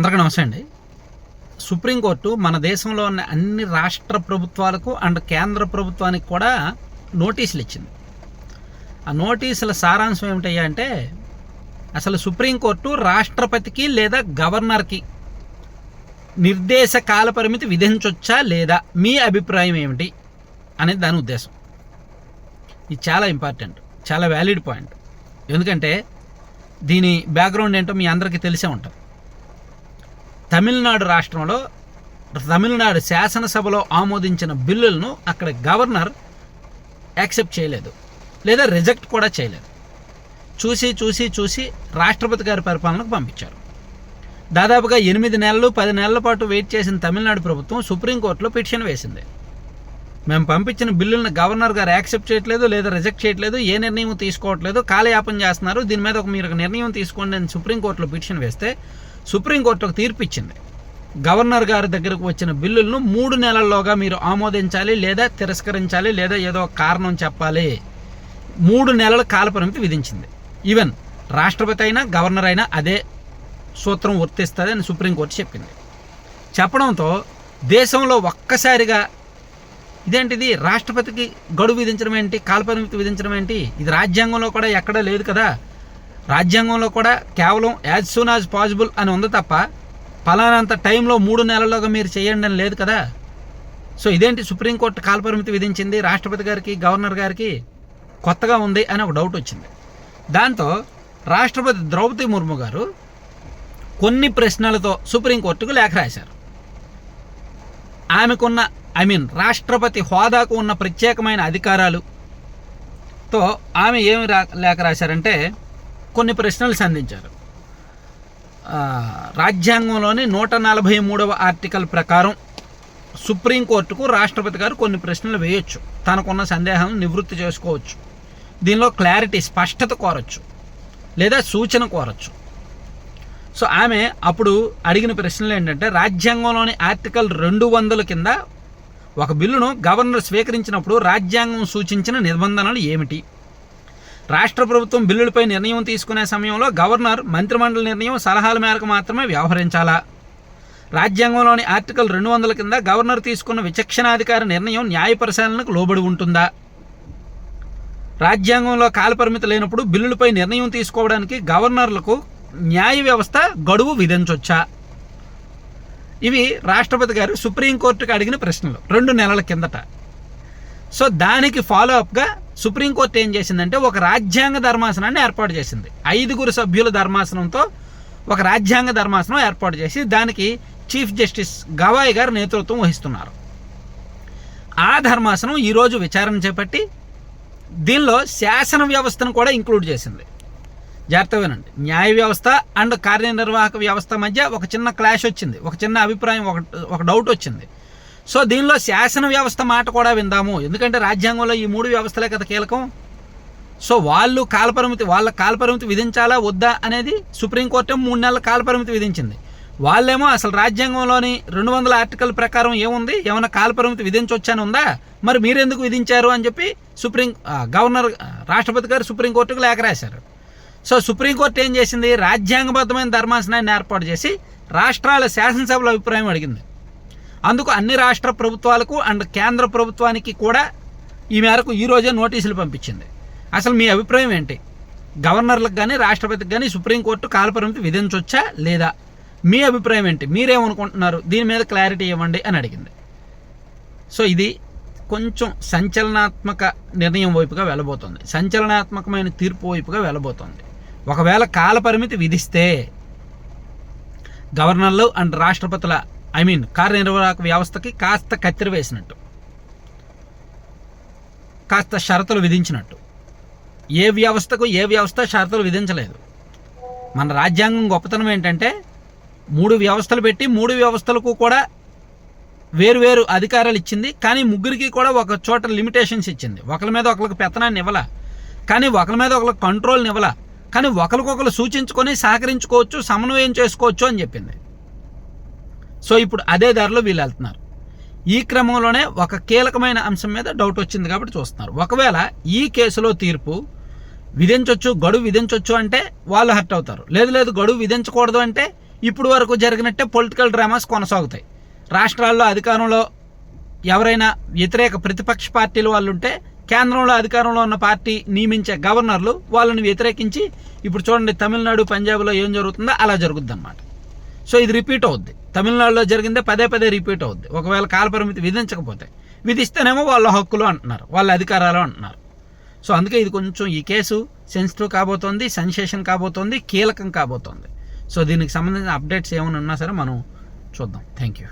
అందరికీ నమస్తే అండి. సుప్రీంకోర్టు మన దేశంలో ఉన్న అన్ని రాష్ట్ర ప్రభుత్వాలకు అండ్ కేంద్ర ప్రభుత్వానికి కూడా నోటీసులు ఇచ్చింది. ఆ నోటీసుల సారాంశం ఏమిటయ్యా అంటే అసలు సుప్రీంకోర్టు రాష్ట్రపతికి లేదా గవర్నర్కి నిర్దేశ కాల పరిమితి విధించవచ్చా లేదా మీ అభిప్రాయం ఏమిటి అనేది దాని ఉద్దేశం. ఇది చాలా ఇంపార్టెంట్ చాలా వ్యాలిడ్ పాయింట్. ఎందుకంటే దీని బ్యాక్గ్రౌండ్ ఏంటో మీ అందరికీ తెలిసే ఉంటుంది. తమిళనాడు రాష్ట్రంలో తమిళనాడు శాసనసభలో ఆమోదించిన బిల్లులను అక్కడ గవర్నర్ యాక్సెప్ట్ చేయలేదు. లేదా రిజెక్ట్ కూడా చేయలేదు. చూసి చూసి చూసి రాష్ట్రపతి గారి పరిపాలనకు పంపించారు. దాదాపుగా ఎనిమిది నెలలు పది నెలల పాటు వెయిట్ చేసిన తమిళనాడు ప్రభుత్వం సుప్రీంకోర్టులో పిటిషన్ వేసింది. మేము పంపించిన బిల్లులను గవర్నర్ గారు యాక్సెప్ట్ చేయట్లేదు లేదా రిజెక్ట్ చేయట్లేదు ఏ నిర్ణయం తీసుకోవట్లేదు కాలయాపన చేస్తున్నారు దీని మీద ఒక మీరు నిర్ణయం తీసుకోండి అని సుప్రీంకోర్టులో పిటిషన్ వేస్తే సుప్రీంకోర్టు ఒక తీర్పు ఇచ్చింది గవర్నర్ గారి దగ్గరకు వచ్చిన బిల్లులను మూడు నెలల్లోగా మీరు ఆమోదించాలి లేదా తిరస్కరించాలి లేదా ఏదో ఒక కారణం చెప్పాలి. మూడు నెలల కాలపరిమితి విధించింది. ఈవెన్ రాష్ట్రపతి అయినా గవర్నర్ అయినా అదే సూత్రం వర్తిస్తుంది అని సుప్రీంకోర్టు చెప్పింది. చెప్పడంతో దేశంలో ఒక్కసారిగా ఇదేంటిది? రాష్ట్రపతికి గడువు విధించడం ఏంటి? కాలపరిమితి విధించడం ఏంటి? ఇది రాజ్యాంగంలో కూడా ఎక్కడా లేదు కదా? రాజ్యాంగంలో కూడా కేవలం యాజ్ సూన్ యాజ్ పాసిబుల్ అని ఉంది తప్ప ఫలానంత టైంలో మూడు నెలల్లోగా మీరు చేయండి అని లేదు కదా. సో ఇదేంటి సుప్రీంకోర్టు కాలపరిమితి విధించింది? రాష్ట్రపతి గారికి గవర్నర్ గారికి కొత్తగా ఉంది అని ఒక డౌట్ వచ్చింది. దాంతో రాష్ట్రపతి ద్రౌపది ముర్ము గారు కొన్ని ప్రశ్నలతో సుప్రీంకోర్టుకు లేఖ రాశారు. ఆమెకున్న ఐ మీన్ రాష్ట్రపతి హోదాకు ఉన్న ప్రత్యేకమైన అధికారాలుతో ఆమె ఏమి రా లేఖ రాశారంటే కొన్ని ప్రశ్నలు సంధించారు. రాజ్యాంగంలోని నూట నలభై మూడవ ఆర్టికల్ ప్రకారం సుప్రీంకోర్టుకు రాష్ట్రపతి గారు కొన్ని ప్రశ్నలు వేయొచ్చు. తనకున్న సందేహాలను నివృత్తి చేసుకోవచ్చు. దీనిలో క్లారిటీ స్పష్టత కోరచ్చు. లేదా సూచన కోరచ్చు. సో ఆమె అప్పుడు అడిగిన ప్రశ్నలు ఏంటంటే రాజ్యాంగంలోని ఆర్టికల్ రెండు వందల కింద ఒక బిల్లును గవర్నర్ స్వీకరించినప్పుడు రాజ్యాంగం సూచించిన నిబంధనలు ఏమిటి? రాష్ట్ర ప్రభుత్వం బిల్లులపై నిర్ణయం తీసుకునే సమయంలో గవర్నర్ మంత్రిమండలి నిర్ణయం సలహాల మేరకు మాత్రమే వ్యవహరించాలా? రాజ్యాంగంలోని ఆర్టికల్ రెండు వందల కింద గవర్నర్ తీసుకున్న విచక్షణాధికార నిర్ణయం న్యాయ పరిశీలనకు లోబడి ఉంటుందా? రాజ్యాంగంలో కాలపరిమితి లేనప్పుడు బిల్లులపై నిర్ణయం తీసుకోవడానికి గవర్నర్లకు న్యాయ వ్యవస్థ గడువు విధించవచ్చా ఇవి రాష్ట్రపతి గారు సుప్రీంకోర్టుకు అడిగిన ప్రశ్నలు. రెండు నెలల కిందట. సో దానికి ఫాలో అప్గా సుప్రీంకోర్టు ఏం చేసిందంటే ఒక రాజ్యాంగ ధర్మాసనాన్ని ఏర్పాటు చేసింది. ఐదుగురు సభ్యుల ధర్మాసనంతో ఒక రాజ్యాంగ ధర్మాసనం ఏర్పాటు చేసి దానికి చీఫ్ జస్టిస్ గవాయ్ గారు నేతృత్వం వహిస్తున్నారు. ఆ ధర్మాసనం ఈరోజు విచారణ చేపట్టి దీనిలో శాసన వ్యవస్థను కూడా ఇంక్లూడ్ చేసింది. జాగ్రత్త వినండి. న్యాయ వ్యవస్థ అండ్ కార్యనిర్వాహక వ్యవస్థ మధ్య ఒక చిన్న క్లాష్ వచ్చింది. ఒక చిన్న అభిప్రాయం ఒక ఒక డౌట్ వచ్చింది. సో దీనిలో శాసన వ్యవస్థ మాట కూడా విందాము. ఎందుకంటే రాజ్యాంగంలో ఈ మూడు వ్యవస్థలే కదా కీలకం. సో వాళ్ళు కాలపరిమితి వాళ్ళ కాలపరిమితి విధించాలా వద్దా అనేది సుప్రీంకోర్టు మూడు నెలల కాలపరిమితి విధించింది. వాళ్ళేమో అసలు రాజ్యాంగంలోని రెండు వందల ఆర్టికల్ ప్రకారం ఏముంది? ఏమైనా కాలపరిమితి విధించొచ్చని ఉందా? మరి మీరెందుకు విధించారు అని చెప్పి సుప్రీం గవర్నర్ రాష్ట్రపతి గారు సుప్రీంకోర్టుకు లేఖ రాశారు. సో సుప్రీంకోర్టు ఏం చేసింది? రాజ్యాంగబద్ధమైన ధర్మాసనాన్ని ఏర్పాటు చేసి రాష్ట్రాల శాసనసభల అభిప్రాయం అడిగింది. అందుకు అన్ని రాష్ట్ర ప్రభుత్వాలకు అండ్ కేంద్ర ప్రభుత్వానికి కూడా ఈ మేరకు ఈరోజే నోటీసులు పంపించింది. అసలు మీ అభిప్రాయం ఏంటి? గవర్నర్లకు కానీ రాష్ట్రపతికి కానీ సుప్రీంకోర్టు కాలపరిమితి విధించవచ్చా లేదా? మీ అభిప్రాయం ఏంటి? మీరేమనుకుంటున్నారు? దీని మీద క్లారిటీ ఇవ్వండి అని అడిగింది. సో ఇది కొంచెం సంచలనాత్మక నిర్ణయం వైపుగా వెళ్ళబోతోంది. సంచలనాత్మకమైన తీర్పు వైపుగా వెళ్ళబోతోంది. ఒకవేళ కాలపరిమితి విధిస్తే గవర్నర్లు అండ్ రాష్ట్రపతుల ఐ మీన్ కార్యనిర్వాహక వ్యవస్థకి కాస్త కత్తిరి వేసినట్టు. కాస్త షరతులు విధించినట్టు. ఏ వ్యవస్థకు ఏ వ్యవస్థ షరతులు విధించలేదు. మన రాజ్యాంగం గొప్పతనం ఏంటంటే మూడు వ్యవస్థలు పెట్టి మూడు వ్యవస్థలకు కూడా వేరు అధికారాలు ఇచ్చింది కానీ ముగ్గురికి కూడా ఒక చోట లిమిటేషన్స్ ఇచ్చింది. ఒకరి మీద ఒకరికి పెత్తనాన్ని ఇవ్వాల కానీ ఒకరి మీద ఒకరికి కంట్రోల్ని ఇవ్వాల కానీ ఒకరికొకరు సూచించుకొని సహకరించుకోవచ్చు సమన్వయం చేసుకోవచ్చు అని చెప్పింది. సో ఇప్పుడు అదే దారిలో వీళ్ళు వెళ్తున్నారు. ఈ క్రమంలోనే ఒక కీలకమైన అంశం మీద డౌట్ వచ్చింది కాబట్టి చూస్తున్నారు. ఒకవేళ ఈ కేసులో తీర్పు విధించవచ్చు గడువు విధించవచ్చు అంటే వాళ్ళు హర్ట్ అవుతారు. లేదు లేదు గడువు విధించకూడదు అంటే ఇప్పుడు వరకు జరిగినట్టే పొలిటికల్ డ్రామాస్ కొనసాగుతాయి. రాష్ట్రాల్లో అధికారంలో ఎవరైనా వ్యతిరేక ప్రతిపక్ష పార్టీల వాళ్ళు ఉంటే కేంద్రంలో అధికారంలో ఉన్న పార్టీ నియమించే గవర్నర్లు వాళ్ళని వ్యతిరేకించి ఇప్పుడు చూడండి తమిళనాడు పంజాబ్లో ఏం జరుగుతుందో అలా జరుగుద్ది అనమాట సో ఇది రిపీట్ అవుద్ది. తమిళనాడులో జరిగిందే పదే పదే రిపీట్ అవుద్ది. ఒకవేళ కాలపరిమితి విధించకపోతే. విధిస్తేనేమో వాళ్ళ హక్కులు అంటున్నారు. వాళ్ళ అధికారాలు అంటున్నారు. సో అందుకే ఇది కొంచెం ఈ కేసు సెన్సిటివ్ కాబోతోంది సెన్సేషన్ కాబోతోంది కీలకం కాబోతోంది. సో దీనికి సంబంధించిన అప్డేట్స్ ఏమైనా ఉన్నా సరే మనం చూద్దాం. Thank you